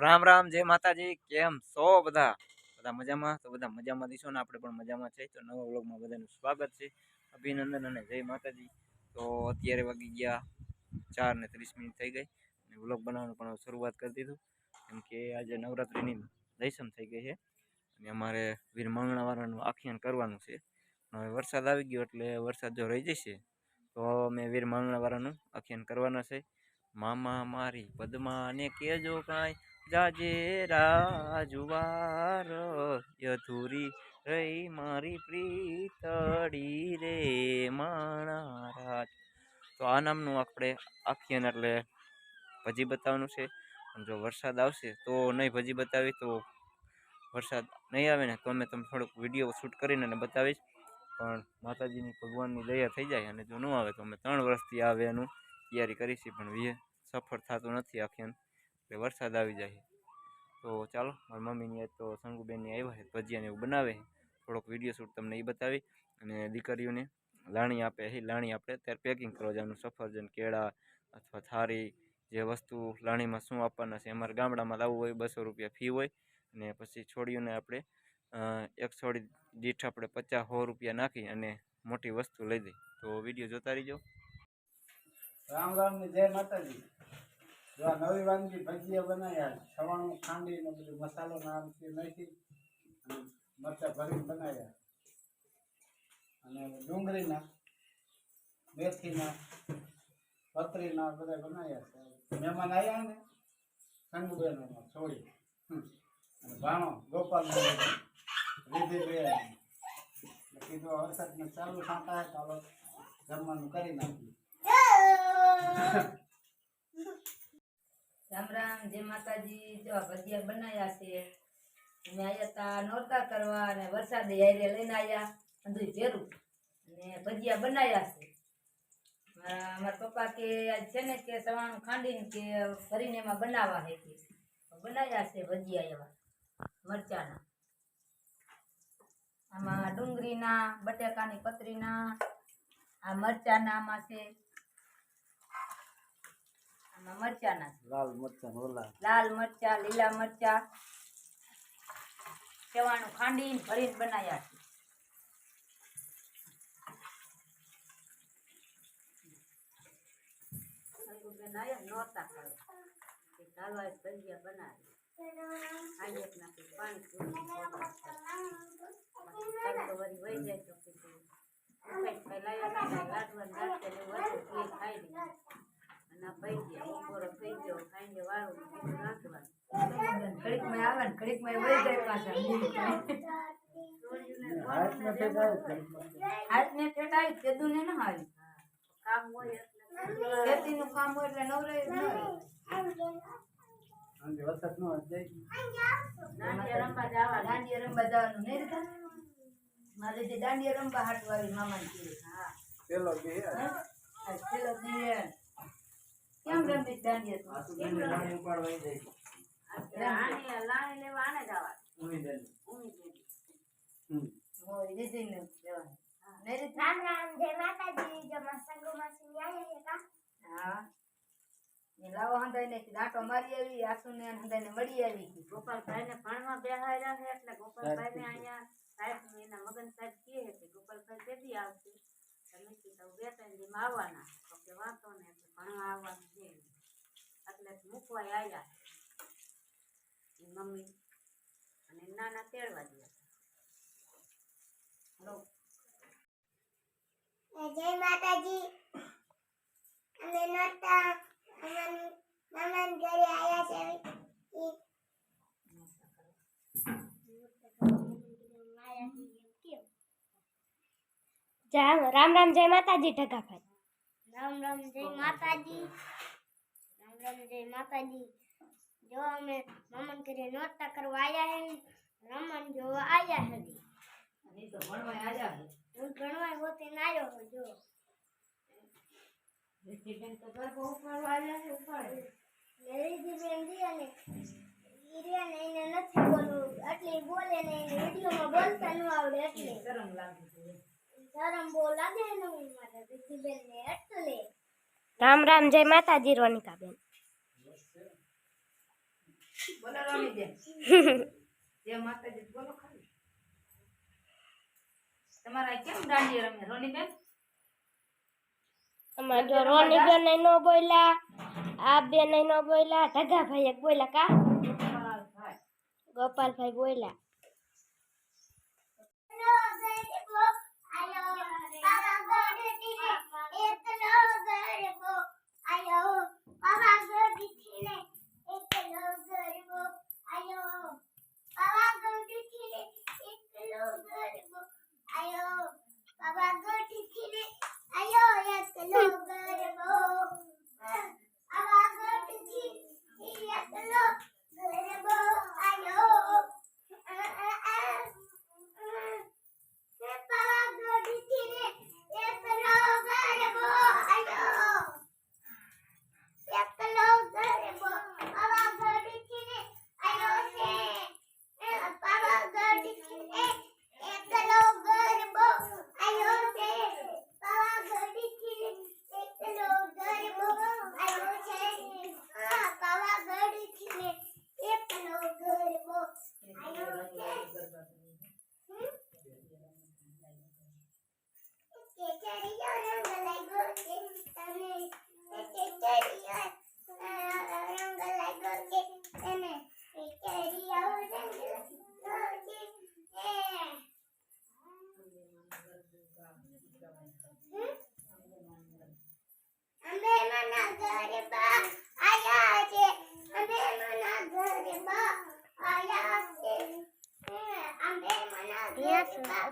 રામ રામ, જય માતાજી. કેમ છો બધા? બધા મજામાં? તો બધા મજામાં દીશો ને? આપણે પણ મજામાં છે. તો નવા વ્લોગમાં બધાનું સ્વાગત છે. અભિનંદન અને જય માતાજી. તો અત્યારે વાગી ગયા ચાર ને ત્રીસ મિનિટ થઈ ગઈ. અને વ્લોગ બનાવવાનું પણ શરૂઆત કરી દીધું. કેમ કે આજે નવરાત્રિની દૈસમ થઈ ગઈ છે. અને અમારે વીર મંગળાવાળાનું આખ્યાન કરવાનું છે. હવે વરસાદ આવી ગયો એટલે વરસાદ જો રહી જશે, તો અમે વીર મંગળાવાળાનું આખ્યાન કરવાના છે. મામા મારી પદમાં અને કહેજો કાંઈ. જાજે રાજુવાર યધુરી રહી મારી પ્રીતડી રે માણા તો આ નામનું આપણે આખ્યાન એટલે ભજી બતાવવાનું છે. જો વરસાદ આવશે તો નહીં ભજી બતાવી, તો વરસાદ નહીં આવે ને તો અમે તમને થોડુંક વીડિયો શૂટ કરીને અને બતાવીશ. પણ માતાજીની ભગવાનની દયા થઈ જાય અને જો ન આવે તો અમે ત્રણ વર્ષથી આવે એનું તૈયારી કરીશી, પણ વીએ સફળ થતું નથી આખ્યાન એટલે વરસાદ આવી જાય તો ચાલો, મારી મમ્મીની આજ તો સંગુબેનની આવ્યા છે, ભજીયાને એવું બનાવે છે. થોડોક વીડિયો શૂટ તમને એ બતાવી અને દીકરીઓને લાણી આપે એ લાણી આપણે ત્યારે પેકિંગ કરવા જવાનું સફરજન, કેળા અથવા થારી જે વસ્તુ લાણીમાં શું આપવાના છે, અમારા ગામડામાં લાવવું હોય બસો રૂપિયા ફી હોય અને પછી છોડીઓને આપણે એક છોડી દીઠ આપણે પચાસ સો રૂપિયા નાખી અને મોટી વસ્તુ લઈ દઈ તો વીડિયો જોતા રહીજો. રામ રામ જય માતાજી. નવી વાનગી ભજીયા બનાવ્યા છવાણું ખાંડી ને બધું મસાલો નામ તે નાખી મરચાં ભરીને બનાવ્યા અને ડુંગળીના, મેથીના પતરીના બધા બનાવ્યા છે. મહેમાન આવ્યા ને, સંગુબેનોમાં છોડી. અને ભાણો, ગોપાલ એટલે કીધું વરસાદને ચાલુ સાંટા ચાલો જમવાનું કરી નાખ્યું રામ રામ, જય માતાજી. જો ભજીયા બનાવ્યા છે. અમે આયા તા નોરતા કરવા અને વરસાદે આયરે લઈને આવ્યા બધું ભેરું. અને ભજીયા બનાવ્યા છે. મારા પપ્પા કે આજ છે ને કે સવાણું ખાંડીને કે ભરીને એમાં બનાવવા હે કે. બનાવ્યા છે ભજીયા એવા, મરચાના. આમાં ડુંગળીના, બટેકાની પતરીના, આ મરચાના આમાં છે. આમાં મરચાના છે લાલ મરચાં ઓલા. લાલ મરચા લીલા મરચા ચવાણું ખાંડીને ભરીને બનાવ્યા છે. સંગુબેન આયા નોરતા કરવા કે ચાલો આજ ભજીયા બનાવી. આજે નાખી પાણી પૂરી તો વળી વહી જાય તો કીધું ઉપાય ફેલાયા ના ને વધુ ખાઈ લે અને આ ભજીયા બપોરો થઈ ગયો ખાઈને વાળું નાખવાનું આવે ને ઘડીકમાં વહી જાય પાછા ઘડીકમાં. હાથને ઠેઠાય કેદું ને ના કામ હોય એટલે ખેતીનું કામ હોય એટલે નવરાય ન ન. દાંડિયા રમવા જવા દાંડિયા રમવા જવાનું નહીં? મારે જે દાંડિયા રમવા હાટુ મામા ને કીધું હા પેલો બે? પેલો દિવેલ. કેમ રમીશ દાંડિયા તું? કેમ? લાણી. હમ. રામ રામ જય માતાજી. જય માં સંગો માસી ન્યાય હે કા? હા. એ લાવો હંધાઈને કીધું આંટો મારી આવી આસુને હંધાઈને મળી આવી. ગોપાલભાઈ ને ભણવા બેહાડ્યા છે એટલે ગોપાલભાઈને અહીંયા સાહેબ એના મગન સાહેબ કહે છે ગોપાલભાઈ કેદી આવશે. તમે કીધું બે ત્રણ આવવાના. તો કે વાંધો ને એટલે ભણવા છે એટલે મૂકવા આવ્યા એ મમ્મી અને નાના તેડવા ગયા હલો. જય માતાજી. અમે નોતા અમાન મામાન ઘરે આયા છે. રામ રામ રામ જય માતાજી ઢગાભાઈ રામ રામ જય માતાજી. રામ રામ જય માતાજી. જો અમે મામાન કરી નોતા કરવા આયા હે રમણ જોવા આવ્યા છે. હું. ભણવા હોતે આવ્યો હો જો. રીતિબેન તો ગરબો ઉપાડવા આવ્યા છે ઉપાડે. મેરીજી બેન દી અને ઈરિયા ને એને નથી બોલવું. એટલે બોલે ને એને વિડીયોમાં બોલતા ન આવડે એટલે. ગરમ લાગે છે રામ રામ જય માતાજી રોનિકાબેન. બોલો રોની બેન. જય માતાજી બોલો તમારા કેમ દાંડિયા રમે રોની અમાર જો રોની બેન ન બોલ્યા આ બેન ન બોલ્યા ઢગાભાઈ એક બોલ્યા કા? ગોપાલભાઈ બોલ્યા. અમે મના ગરબા